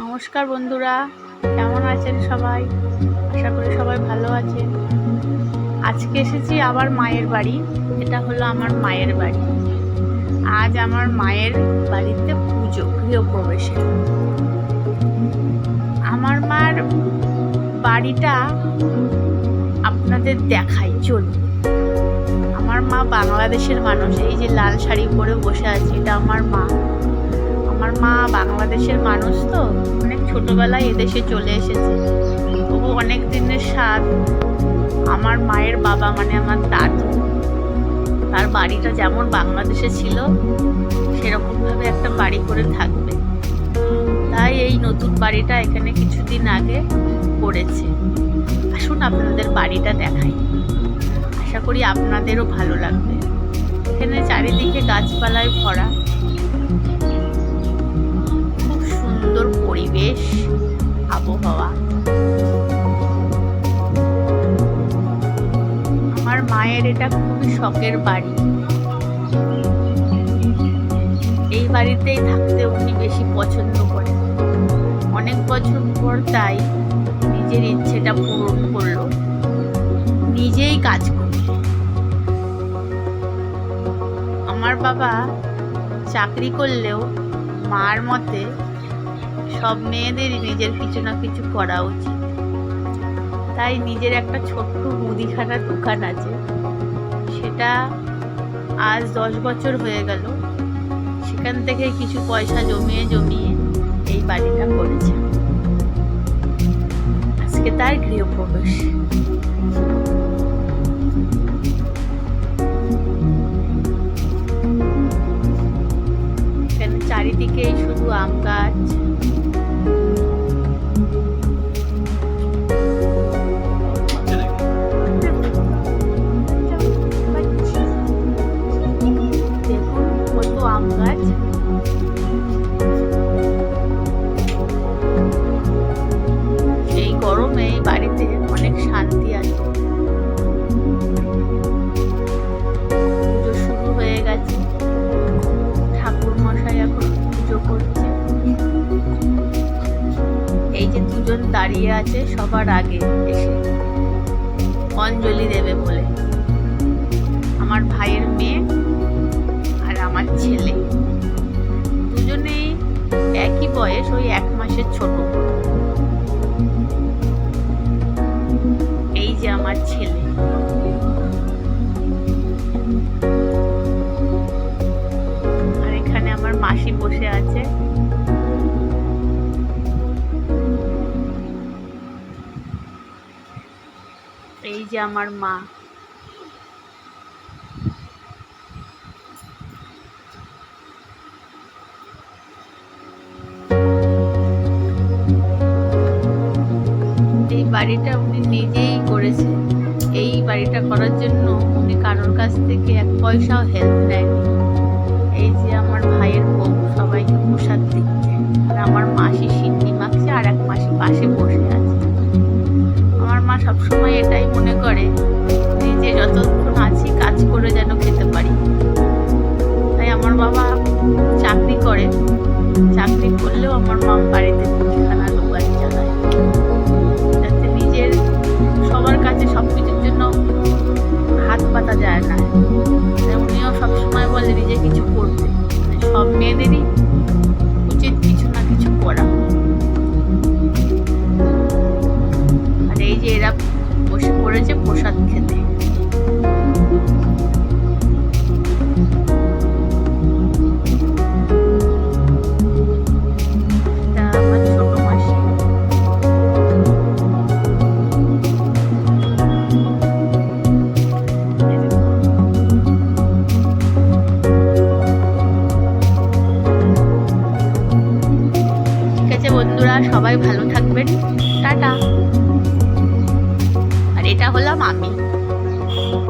নমস্কার বন্ধুরা, কেমন আছেন সবাই? আশা করি সবাই ভালো আছেন। আজকে এসেছি আবার মায়ের বাড়ি, এটা হলো আমার মায়ের বাড়ি। আজ আমার মায়ের বাড়িতে পুজো গৃহপ্রবেশে আমার মার বাড়িটা আপনাদের দেখাই, চলুন। আমার মা বাংলাদেশের মানুষ, এই যে লাল শাড়ি পরে বসে আছে, এটা আমার মা। আমার মা বাংলাদেশের মানুষ তো, অনেক ছোটোবেলায় এদেশে চলে এসেছে। তবু অনেক দিনের স্বাদ আমার মায়ের বাবা মানে আমার দাদু, তার বাড়িটা যেমন বাংলাদেশে ছিল, সেরকমভাবে একটা বাড়ি করে থাকবে। তাই এই নতুন বাড়িটা এখানে কিছুদিন আগে করেছে। আসুন আপনাদের বাড়িটা দেখাই। আশা করি আপনাদেরও ভালো লাগবে। এখানে চারিদিকে গাছপালায় ভরা। সুন্দর পরিবেশ, আবহাওয়া। আমার মায়ের এটা খুবই শখের বাড়ি। এই বাড়িতেই থাকতে উনি বেশি পছন্দ করেন। অনেক বছর পর তাই নিজের ইচ্ছেটা পূরণ করল। নিজেই কাজ করল। আমার বাবা চাকরি করলেও মার মতে সব মেয়েদেরই নিজের কিছু না কিছু করা উচিত। তাই নিজের একটা ছোট্ট মুদিখানার দোকান আছে। সেটা আজ দশ বছর হয়ে গেল। সেখান থেকে কিছু পয়সা জমিয়ে জমিয়ে এই বাড়িটা করেছে। আজকে তার গৃহপ্রবেশ। চারিদিকেই শুধু আম গাছ। দাঁড়িয়ে আছে সবার আগে এসে। অঞ্জলি দেবে বলে। আমার ভাইয়ের মেয়ে আর আমার ছেলে। দুজনেই একই বয়স, ওই এক মাসের ছোট এই যে আমার ছেলে। এই যে আমার মা। এই বাড়িটা উনি নিজেই করেছে। এই বাড়িটা করার জন্য উনি কারোর কাছ থেকে এক পয়সাও হেল্প নেয়নি। এই যে আমার ভাইয়ের বউ, সবাইকে প্রসাদ মেয়েদেরই উচিত কিছু না কিছু করা। আর এই যে এরা বসে পড়েছে প্রসাদ খেতে। বন্ধুরা সবাই ভালো থাকবেন। টাটা। আর এটা হলাম আমি।